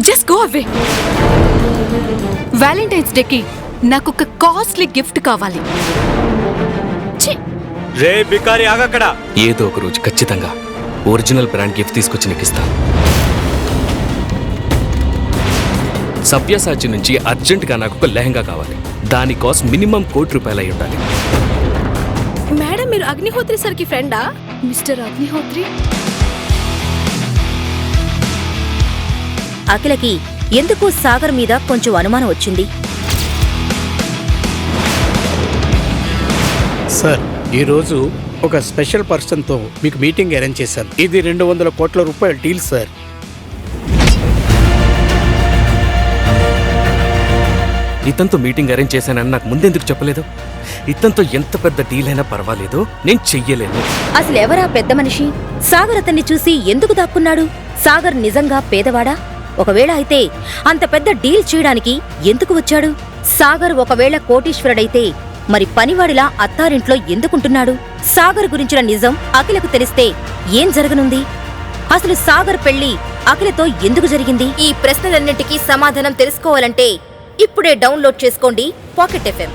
Just go away Valentine's డేకి నాకు ఒక కాస్ట్లీ గిఫ్ట్ కావాలి. ఛీ! రే బికారి ఆగక్కడ? ఏదో ఒక రోజు ఖచ్చితంగా ఒరిజినల్ బ్రాండ్ గిఫ్ట్ తీసుకొచ్చి నీకు ఇస్తాను సవ్యసాచి నుంచి అర్జెంటుగా నాకు ఒక లెహంగా కావాలి. దాని కాస్ట్ మినిమం కోటి రూపాయలు అయి ఉండాలి. మేడం మీరు అగ్నిహోత్రి సార్కి ఫ్రెండా? మిస్టర్ అగ్నిహోత్రి? అఖిలకి ఎందుకు సాగర్ మీద కొంచెం అనుమానం వచ్చింది? సార్ ఈరోజు ఒక స్పెషల్ పర్సన్తో మీకు మీటింగ్ అరేంజ్ చేశాను. ఇది రెండు వందల కోట్ల రూపాయల డీల్ సార్. ఇతనితో మీటింగ్ అరేంజ్ చేశానని నాకు ముందెందుకు చెప్పలేదు? ఇతనితో ఎంత పెద్ద డీల్ అయినా పర్వాలేదు. నేను చెయ్యలేను. అసలు ఎవరా పెద్ద మనిషి? సాగర్ అతన్ని చూసి ఎందుకు దాక్కున్నాడు? సాగర్ నిజంగా పేదవాడా? ఒకవేళ అయితే అంత పెద్ద డీల్ చేయడానికి ఎందుకు వచ్చాడు? సాగర్ ఒకవేళ కోటీశ్వరుడైతే మరి పనివాడిలా అత్తారింట్లో ఎందుకుంటున్నాడు? సాగర్ గురించిన నిజం అఖిలకు తెలిస్తే ఏం జరగనుంది? అసలు సాగర్ పెళ్ళి అఖిలతో ఎందుకు జరిగింది? ఈ ప్రశ్నలన్నింటికీ సమాధానం తెలుసుకోవాలంటే ఇప్పుడే డౌన్లోడ్ చేసుకోండి పాకెట్ ఎఫ్ఎం.